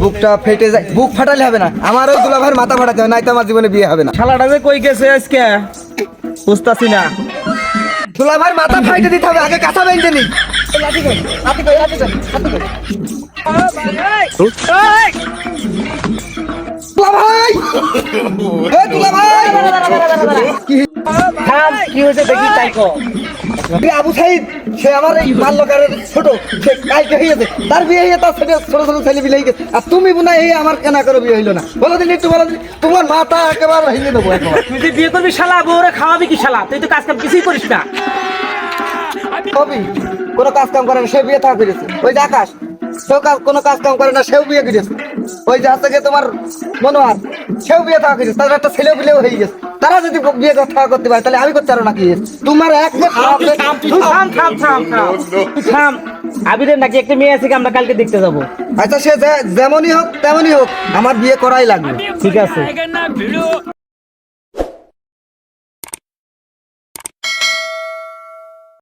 বুকটা ফেটে যায়। বুক ফাটালে হবে না। আমার ওই দুলাভাইয়ের মাথা ফাটাতে হবে তো আমার জীবনে বিয়ে হবে না। শালাটা যে কই গেছে আজকে? বুঝতাছি না। দুলাভাইয়ের মাথা ফাইটে দিতে হবে আগে কাঁচা বেঁধে নি! কি হয়েছে দেখি তাই আবু সাইদ সে আমার এই বাল্যকারের ছোট সে কালকে হয়েছে তার বিয়ে হয়ে তার ছেলে ছোট ছোট ছেলে বিলাই গেছে আর তুমি মনে এই আমার কেনা করে বিয়ে হইল না। বলো দিন একটু বলো দিন। তোমার মাথা একেবারে ভেঙে দেবো একেবারে। তুই যে বিয়ে করবি শালা বউরে খাওয়াবি কি শালা? তুই তো কাজ কাম কিছুই করিস না। কবি? কোনো কাজ কাম করে না সে বিয়ে থাকা করেছে ওই যে আকাশ সেও কাজ কোনো কাজ কাম করে না সেও বিয়ে করেছে ওই যে হচ্ছে গিয়ে তোমার মনোয়ার সেও বিয়ে থাকা করেছে তাদের একটা ছেলেও বিলেও হয়ে গেছে। তারা যদি বিয়ে থাকা করতে পারে তাহলে আমি করতে পারব নাকি তোমার এক থাম থাম থাম থাম থাম তুই থাম। আবিরের নাকি একটা মেয়ে আছে আমরা কালকে দেখতে যাব। আচ্ছা সে যে- যেমনই হোক তেমনই হোক আমার বিয়ে করাই লাগবে। ঠিক আছে.